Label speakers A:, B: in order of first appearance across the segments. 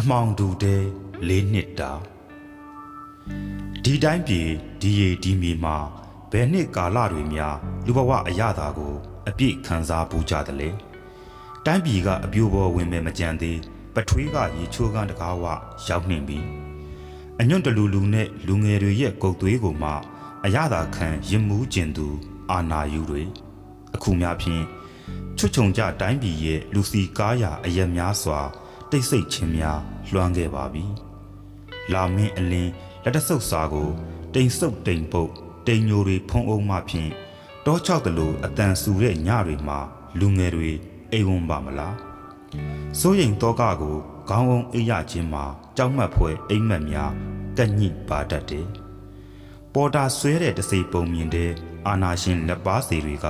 A: အမောင်တူတဲ့လေးနှစ်တာဒီတိုင်းပြည်ဒီရီဒီမီမှာဘယ်နှစ်ကာလတွေများလူဘဝအရသာကို အပြည့်ခံစားပူးကြတယ်လေတိုင်းပြည်ကအပြိုပေါ်ဝင်မဲ့မကြံသေးပထွေးကရေချိုးကန်းတကားဝရောက်နှင်ပြီးအညွန့်တလူလူနဲ့လူငယ်တွေရဲ့ကုတ်သွေးကိုမှအရသာခံရင်မူးကျင်သူ အာနာယူတွေအခုများဖြင့်ချွတ်ချုံကြတိုင်းပြည်ရဲ့လူစီကားရာအရက်များစွာ တိတ်ဆိတ်ခြင်းများလွှမ်းခဲ့ပါပြီ။လာမင်းအလင်းလက်တဆုပ်စာကို တိမ်ဆုပ်တိမ်ပုတ်တိမ်ညိုတွေဖုံးအောင်မှဖြင့်တောချောက်တလို့အတန်ဆူတဲ့ညတွေမှာလူငယ်တွေအိမ်ဝန်းပါမလား။စိုးရိမ်တော့ကကိုခေါင်းအောင်အိပ်ရခြင်းမှာကြောက်မက်ဖွယ်အိမ်မက်များကန့်ညိပါတတ်တယ်။ပေါ်တာဆွဲတဲ့တစိပုံမြင်တဲ့အာနာရှင်လက်ပါစီတွေက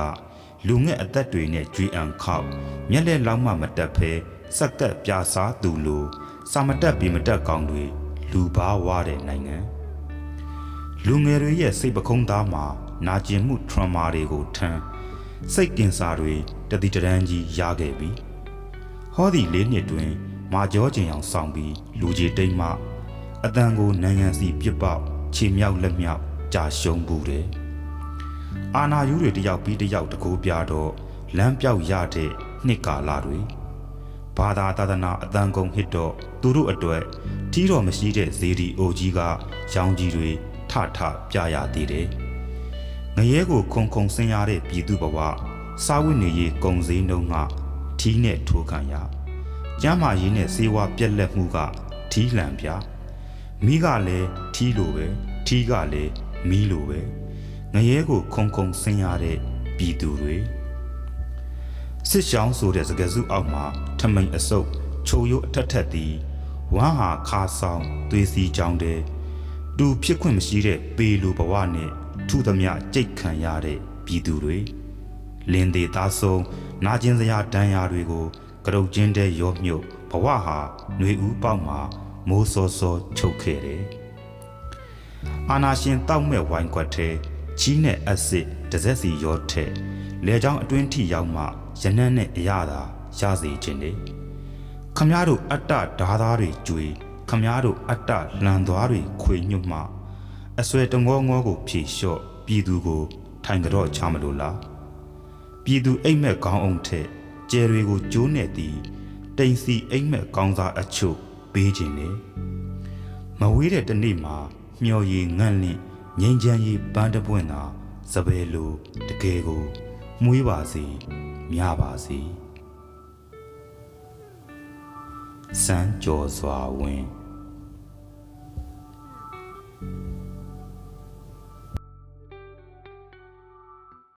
A: လူငယ်အသက်တွေနဲ့ကြွေးအံခောက်မျက်လက်လောက်မှမတက်ဖဲ စက်ကပ်ပြာစားသူလိုစာမတက်ပြီးမတက်ကောင်းတွေလူပါဝါတဲ့နိုင်ငံလူငယ်တွေရဲ့စိတ်ပခုံးသားမှာနာကျင်မှုထရမာတွေကိုထမ်းစိတ်ကင်ဆာတွေတတိတရန်ကြီးရခဲ့ပြီဟောဒီလေးနှစ်တွင် မာကျောကျင်အောင်ဆောင်ပြီးလူကြီးတိမ်မှအတန်ကိုနိုင်ငံစီပြစ်ပေါက်ခြေမြောက်လက်မြောက်ကြာရှုံးဘူးတယ်။အာနာယူတွေတယောက်ပြီးတယောက်တကိုးပြတော့လမ်းပြောက်ရတဲ့နှစ်ကာလတွေ ဘာသာသာသနာအတန်ကုန်ဟစ်တော့သူတို့အတွက်ထီးတော်မရှိတဲ့ဇေဒီအိုကြီးကရောင်ကြီးတွေထထပြရသေးတယ်။ငရဲကိုခုံခုံဆင်းရတဲ့ပြည်သူဘဝစားဝတ်နေရေးကုံစည်းနှုံးကထီးနဲ့ထိုးခံရ။ကျမ်းမာရေးနဲ့စေဝါပြက်လက်မှုကထီးလံပြ။မိကလည်းထီးလိုပဲထီးကလည်းမီးလိုပဲငရဲကိုခုံခုံဆင်းရတဲ့ပြည်သူတွေစစ်ရှောင်းဆိုတဲ့စကားစုအောက်မှာ ထမိန်အစုပ်ခြုံရိုးအထက်ထက်သည်ဝမ်းဟာခါဆောင်သွေးစီကြောင်းတဲ့တူဖြစ်ခွင့်မရှိတဲ့ပေလူဘဝနဲ့ထုသမျှကြိတ်ခံရတဲ့ပြည်သူတွေလင်းသေးသားဆုံးနာကျင်စရာတန်ရာတွေကိုကရုတ်ချင်းတဲ့ရောမြုပ်ဘဝဟာຫນွေဦးပေါက်မှာမိုးစောစောချုပ်ခဲ့တယ်အာနာရှင်တောက်မဲ့ဝိုင်းခွက်ထဲချီးနဲ့အက်စစ်တစ်စက်စီရောထက်လေချောင်းအတွင်းထိရောက်မှရနန်းနဲ့အရသာ ရစေခြင်းလေခမားတို့အတ္တဓာသားတွေကြွေခမားတို့အတ္တလန်သွားတွေခွေညွတ်မှအဆွဲတငေါငေါကိုဖြေလျှော့ပြည်သူကို ထိုင်ကြတော့ချမလို့လားပြည်သူအိမ်မက်ကောင်းအောင်ထက်ကျယ်တွေကိုကျိုးနဲ့သည်တိမ်စီအိမ်မက်ကောင်းစားအချို့ပေးခြင်းလေမဝေးတဲ့တနေ့မှာမျော်ရည်ငန့်လင့်ငိမ့်ချမ်းရည်ပန်းတပွင့်သာစပယ်လိုတကယ်ကိုမွေးပါစေမြပါစေ စမ်းကြော်စွာဝင်